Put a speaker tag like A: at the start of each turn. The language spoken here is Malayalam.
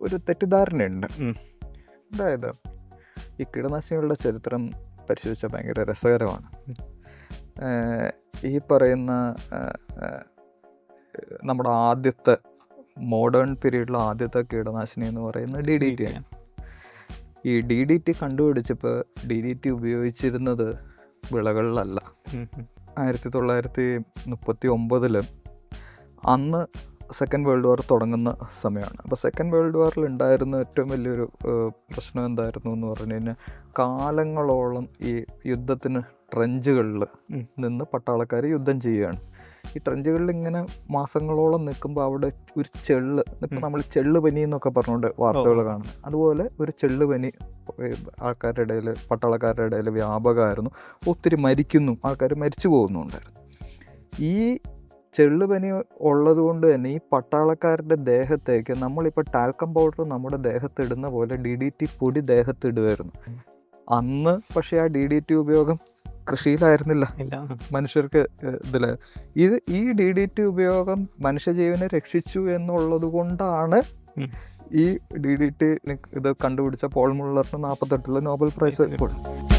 A: ഒരു തെറ്റിദ്ധാരണയുണ്ട്. അതായത് ഈ കീടനാശിനികളുടെ ചരിത്രം പരിശോധിച്ചാൽ ഭയങ്കര രസകരമാണ്. ഈ പറയുന്ന നമ്മുടെ ആദ്യത്തെ മോഡേൺ പീരീഡിലെ ആദ്യത്തെ കീടനാശിനി എന്ന് പറയുന്ന ഡി ഡി ടി ആണ്. ഈ ഡി ഡി ടി കണ്ടുപിടിച്ചപ്പോൾ ഡി ഡി ടി ഉപയോഗിച്ചിരുന്നത് വിളകളിലല്ല.
B: ആയിരത്തി
A: തൊള്ളായിരത്തി മുപ്പത്തി ഒമ്പതിൽ അന്ന് സെക്കൻഡ് വേൾഡ് വാർ തുടങ്ങുന്ന സമയമാണ്. അപ്പോൾ സെക്കൻഡ് വേൾഡ് വാറിൽ ഉണ്ടായിരുന്ന ഏറ്റവും വലിയൊരു പ്രശ്നം എന്തായിരുന്നു എന്ന് പറഞ്ഞു കഴിഞ്ഞാൽ കാലങ്ങളോളം ഈ യുദ്ധത്തിന് ട്രെഞ്ചുകളിൽ നിന്ന് പട്ടാളക്കാർ യുദ്ധം ചെയ്യുകയാണ്. ഈ ട്രെഞ്ചുകളിൽ ഇങ്ങനെ മാസങ്ങളോളം നിൽക്കുമ്പോൾ അവിടെ ഒരു ചെള്ള് ഇപ്പം നമ്മൾ ചെള്ള് പനി എന്നൊക്കെ പറഞ്ഞുകൊണ്ട് വാർത്തകൾ കാണുന്നത് അതുപോലെ ഒരു ചെള്ള് പനി ആൾക്കാരുടെ ഇടയിൽ പട്ടാളക്കാരുടെ ഇടയിൽ വ്യാപകമായിരുന്നു. ഒത്തിരി മരിക്കുന്നു. ആൾക്കാർ മരിച്ചു പോകുന്നുണ്ടായിരുന്നു. ഈ ചെള്ളുപനി ഉള്ളത് കൊണ്ട് തന്നെ ഈ പട്ടാളക്കാരുടെ ദേഹത്തേക്ക് നമ്മളിപ്പോൾ ടാൽക്കം പൗഡർ നമ്മുടെ ദേഹത്തിടുന്ന പോലെ ഡി ഡി ടി പൊടി ദേഹത്തിടുമായിരുന്നു അന്ന് പക്ഷേ ആ ഡി ഡി ടി ഉപയോഗം കൃഷിയിലായിരുന്നില്ല.
B: ഇല്ല.
A: മനുഷ്യർക്ക് ഇതിൽ ഇത് ഈ ഡി ഡി ടി ഉപയോഗം മനുഷ്യജീവനെ രക്ഷിച്ചു എന്നുള്ളത് കൊണ്ടാണ് ഈ ഡി ഡി ടി ഇത് കണ്ടുപിടിച്ച പോൾ മുള്ളറിന് നാൽപ്പത്തെട്ടിൽ നോബൽ പ്രൈസ് കൊടുത്തു